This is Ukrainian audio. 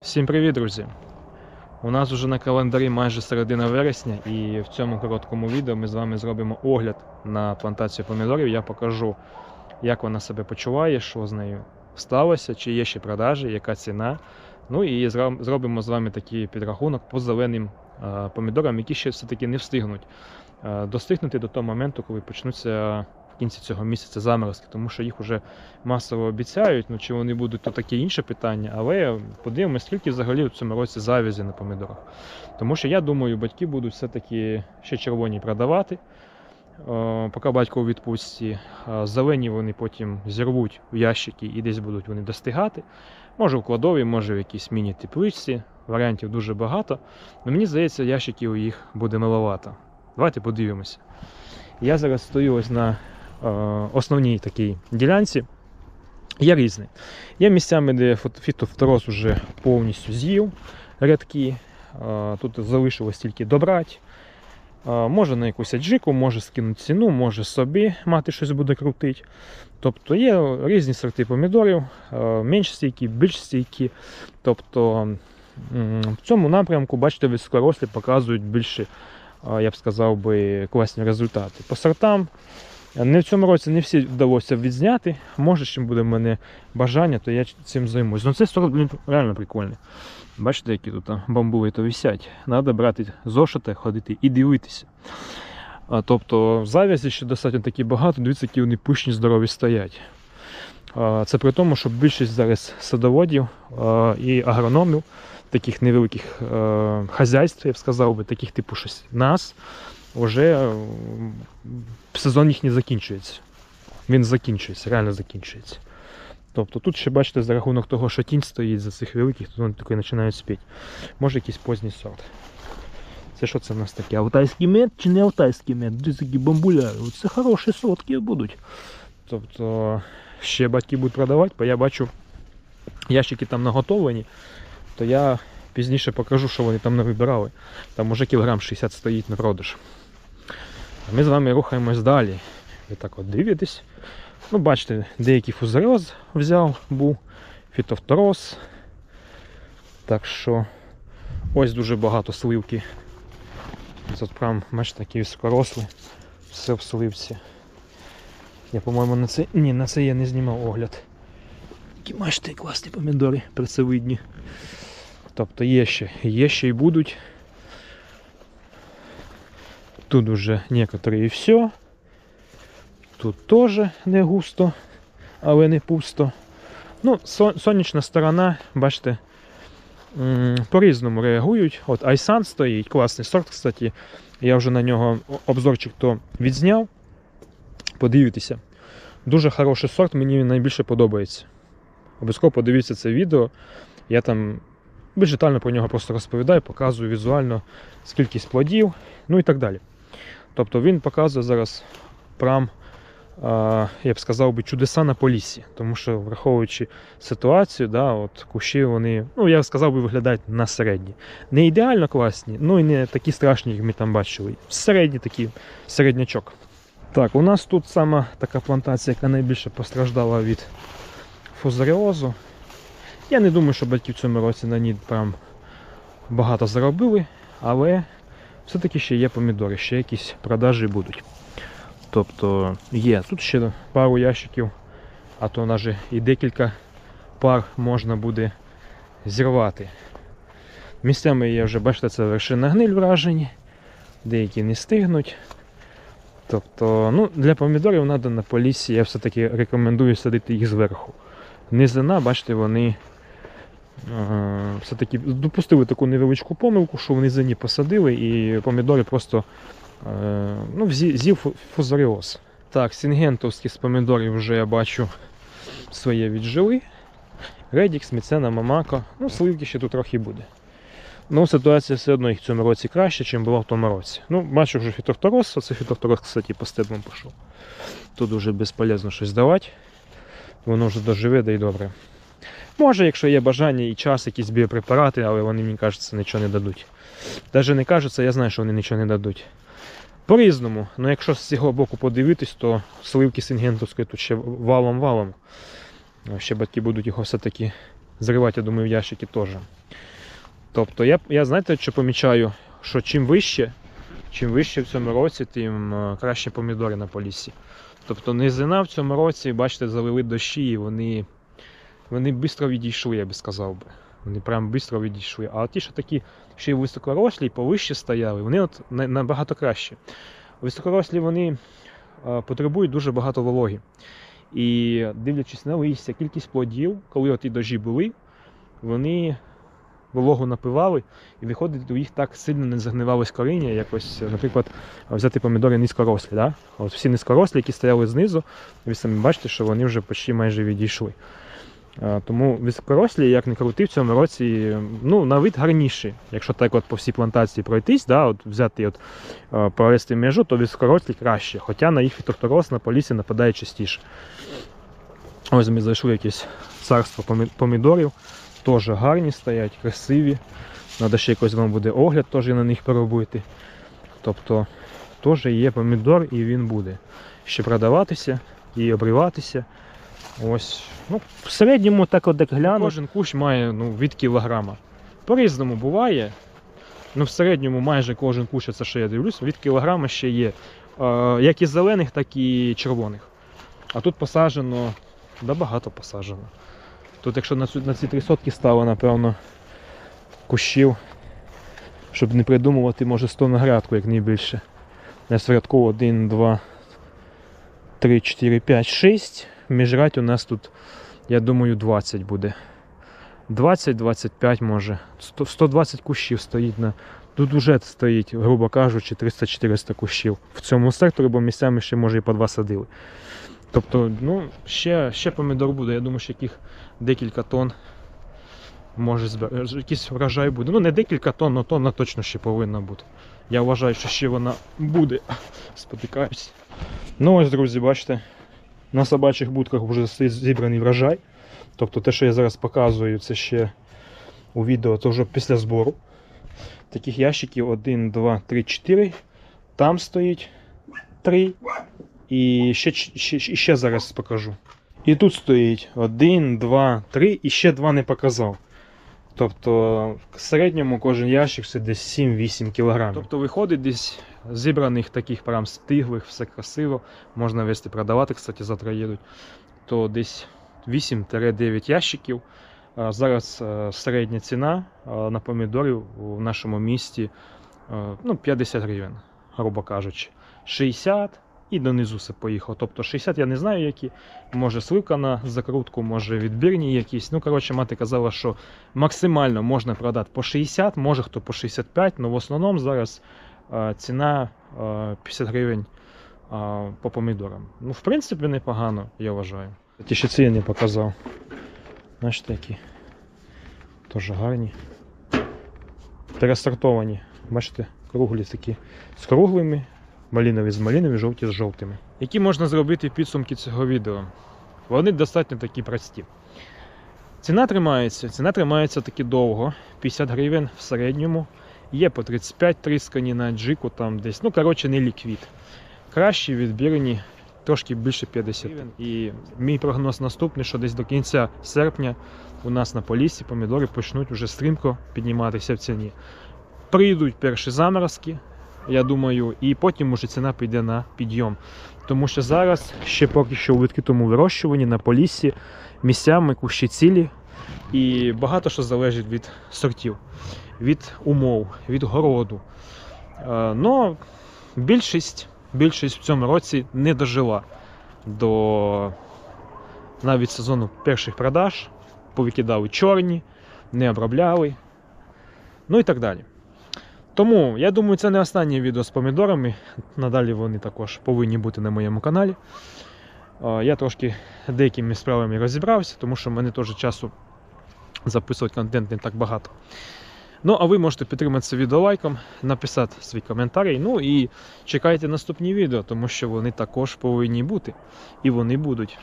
Всім привіт, друзі! У нас вже на календарі майже середина вересня, і в цьому короткому відео ми з вами зробимо огляд на плантацію помідорів. Я покажу, як вона себе почуває, що з нею сталося, чи є ще продажі, яка ціна. Ну і зробимо з вами такий підрахунок по зеленим е, помідорам, які ще все-таки не встигнуть е, достигнути до того моменту, коли почнуться кінці цього місяця заморозки, тому що їх вже масово обіцяють. Ну чи вони будуть, то таке інше питання. Але подивимось, скільки взагалі в цьому році завязі на помідорах. Тому що я думаю, батьки будуть все-таки ще червоні продавати. Е, Поки батько у відпустці, Е, зелені вони потім зірвуть в ящики і десь будуть вони достигати. Може в кладові, може в якійсь міні-тепличці. Варіантів дуже багато. Але мені здається, ящиків їх буде маловато. Давайте подивимося. Я зараз стою ось на основній такій ділянці. Є різні. Є місцями, де фітофтороз вже повністю з'їв рядки. Е, Тут залишилось тільки добрати. Е, Може на якусь аджику, може скинути ціну, може собі мати щось буде крутити. Тобто є різні сорти помідорів, е, менш стійкі, більш стійкі. Тобто в цьому напрямку, бачите, високорослі показують більше, е, я б сказав би, класні результати. По сортам не в цьому році не всі вдалося відзняти. Може, чим буде в мене бажання, то я цим займусь. Ну цей сорт реально прикольний. Бачите, які тут бамбули то висять. Треба брати зошити, ходити і дивитися. А, тобто завязі ще достатньо такі багато, дивіться, які вони пишні, здорові стоять. А, це при тому, що більшість зараз садоводів а, і агрономів, таких невеликих а, хазяйств, я б сказав би, таких типу щось нас, вже сезон їхній закінчується. Він закінчується, реально закінчується. Тобто тут ще бачите, за рахунок того, що тінь стоїть за цих великих, то вони таки починають спіти. Може якийсь поздній сорт. Це що це в нас таке? Алтайський мед чи не алтайський мед? Дивіться, такі бамбуля. Це хороші сотки будуть. Тобто ще батьки будуть продавати, бо я бачу ящики там наготовлені, то я пізніше покажу, що вони там не вибирали. Там уже кілограм 60 стоїть на продаж. А ми з вами рухаємось далі. Ви так от дивитесь. Ну, бачите, деякий фузаріоз взяв, був, фітофтороз. Так що ось дуже багато сливки. Тут прям, бачите, такі високорослі. Все в сливці. Я, по-моєму, на це. Ні, на це я не знімав огляд. Які бачите, класні помідори, працевидні. Тобто є ще, є ще й будуть. Тут уже некоторые і все. Тут теж не густо, але не пусто. Ну, сонячна сторона, бачите, по-різному реагують. От Айсан стоїть, класний сорт, кстати. Я вже на нього обзорчик то відзняв. Подивіться. Дуже хороший сорт, мені він найбільше подобається. Обов'язково подивіться це відео. Я там більш детально про нього просто розповідаю, показую візуально скількість плодів, ну і так далі. Тобто він показує зараз прям я б сказав би, чудеса на полісі. Тому що, враховуючи ситуацію, да, от кущі вони, ну я сказав би, виглядають на середні. Не ідеально класні, ну і не такі страшні, як ми там бачили. Середні такі середнячок. Так, у нас тут сама така плантація, яка найбільше постраждала від фузаріозу. Я не думаю, що батьки в цьому році на ній прям багато заробили, але все-таки ще є помідори, ще якісь продажі будуть. Тобто є. Тут ще пару ящиків, а то навіть і декілька пар можна буде зірвати. Місцями є вже, бачите, це вершина гниль вражені, деякі не стигнуть. Тобто, ну, для помідорів треба на полісі, я все-таки рекомендую садити їх зверху. Низина, бачите, вони все-таки допустили таку невеличку помилку, що в низині посадили і помідори просто Е, ну, з'їв фу- фузаріоз. Так, сінгентовські з помідорів вже я бачу своє віджили. Редікс, Міцена, Мамако. Ну, сливки ще тут трохи буде. Ну, ситуація все одно їх в цьому році краще, ніж була в тому році. Ну, бачу вже фітофтороз, оце фітофтороз, кстати, по стеблам пішов. Тут вже безполезно щось давати. Воно вже доживе, да й добре. Може, якщо є бажання і час, якісь біопрепарати, але вони, мені кажеться, нічого не дадуть. Навіть не кажеться, я знаю, що вони нічого не дадуть. По-різному. Ну, якщо з цього боку подивитись, то сливки сингентовської тут ще валом-валом. Ще батьки будуть його все-таки Зривати, я думаю, в ящики теж. Тобто я, я знаєте, що помічаю, що чим вище, чим вище в цьому році, тим е, краще помідори на полісі. Тобто низина в цьому році, бачите, залили дощі, і вони, вони швидко відійшли, я би сказав би. Вони прям швидко відійшли. А ті, що такі ще й високорослі, повище стояли, вони от набагато краще. Високорослі вони потребують дуже багато вологи. І дивлячись на листя, кількість плодів, коли от і дожі були, вони вологу напивали, і виходить, у їх так сильно не загнивалось коріння, якось, наприклад, взяти помідори низькорослі. Да? От всі низькорослі, які стояли знизу, ви самі бачите, що вони вже почти майже відійшли. Е, Тому високорослі, як не крути, в цьому році ну, на вид гарніші. Якщо так от по всій плантації пройтись, да, от взяти от, е, провести межу, то високорослі краще. Хоча на їх фітофтороз на полісі нападає частіше. Ось ми зайшли якесь царство помідорів. Теж гарні стоять, красиві. Треба ще якось вам буде огляд теж на них поробити. Тобто теж є помідор і він буде ще продаватися і обриватися. Ось. Ну, в середньому так от як гляну. Кожен кущ має ну, від кілограма. По-різному буває. Ну, в середньому майже кожен кущ, це що я дивлюсь, від кілограма ще є. Е, як і зелених, так і червоних. А тут посаджено, да багато посаджено. Тут, якщо на, цю, на ці три сотки стало, напевно, кущів, щоб не придумувати, може 100 на грядку, як найбільше. В рядку 1, 2, 3, 4, 5, 6. Міжрать у нас тут, я думаю, 20 буде. 20-25 може. 120 кущів стоїть на. Тут вже стоїть, грубо кажучи, 300-400 кущів в цьому секторі, бо місцями ще може і по два садили. Тобто, ну, ще, ще помідор буде. Я думаю, що яких декілька тонн може збер... якийсь врожай буде. Ну, не декілька тонн, але тонна точно ще повинна бути. Я вважаю, що ще вона буде. Спотикаюсь. Ну ось, друзі, бачите, на собачих будках вже зібраний врожай. Тобто те, що я зараз показую, це ще у відео, це вже після збору. Таких ящиків 1, 2, 3, 4. Там стоїть 3. І ще, ще, ще, зараз покажу. І тут стоїть 1, 2, 3 і ще 2 не показав. Тобто в середньому кожен ящик це десь 7-8 кг. Тобто виходить десь зібраних таких прям стиглих, все красиво. Можна вести продавати, кстати, завтра їдуть. То десь 8-9 ящиків. Зараз е, середня ціна е, на помідорів в нашому місті е, ну, 50 гривень, грубо кажучи. 60 і донизу все поїхало. Тобто 60 я не знаю які. Може сливка на закрутку, може відбірні якісь. Ну, коротше, мати казала, що максимально можна продати по 60, може хто по 65, але в основному зараз е, ціна е, 50 гривень е, по помідорам. Ну, в принципі, непогано, я вважаю. Ті ще ці я не показав. Знаєш такі. Теж гарні. Пересортовані. Бачите, круглі такі з круглими, малінові з малінові, жовті з жовтими. Які можна зробити підсумки цього відео? Вони достатньо такі прості. Ціна тримається, ціна тримається таки довго. 50 гривень в середньому. Є по 35 тріскані на джику там десь. Ну, коротше, не ліквід. Кращі відбірні трошки більше 50 гривень. І мій прогноз наступний, що десь до кінця серпня у нас на полісі помідори почнуть уже стрімко підніматися в ціні. Прийдуть перші заморозки, я думаю, і потім уже ціна піде на підйом. Тому що зараз ще поки що у відкритому вирощуванні на полісі місцями кущі цілі, і багато що залежить від сортів, від умов, від городу. Е, Но більшість, більшість в цьому році не дожила до навіть сезону перших продаж, повикидали чорні, не обробляли, ну і так далі. Тому я думаю, це не останнє відео з помідорами. Надалі вони також повинні бути на моєму каналі. Я трошки деякими справами розібрався, тому що в мене теж часу записувати контент не так багато. Ну, а ви можете підтримати це відео лайком, написати свій коментарій. Ну і чекайте наступні відео, тому що вони також повинні бути. І вони будуть.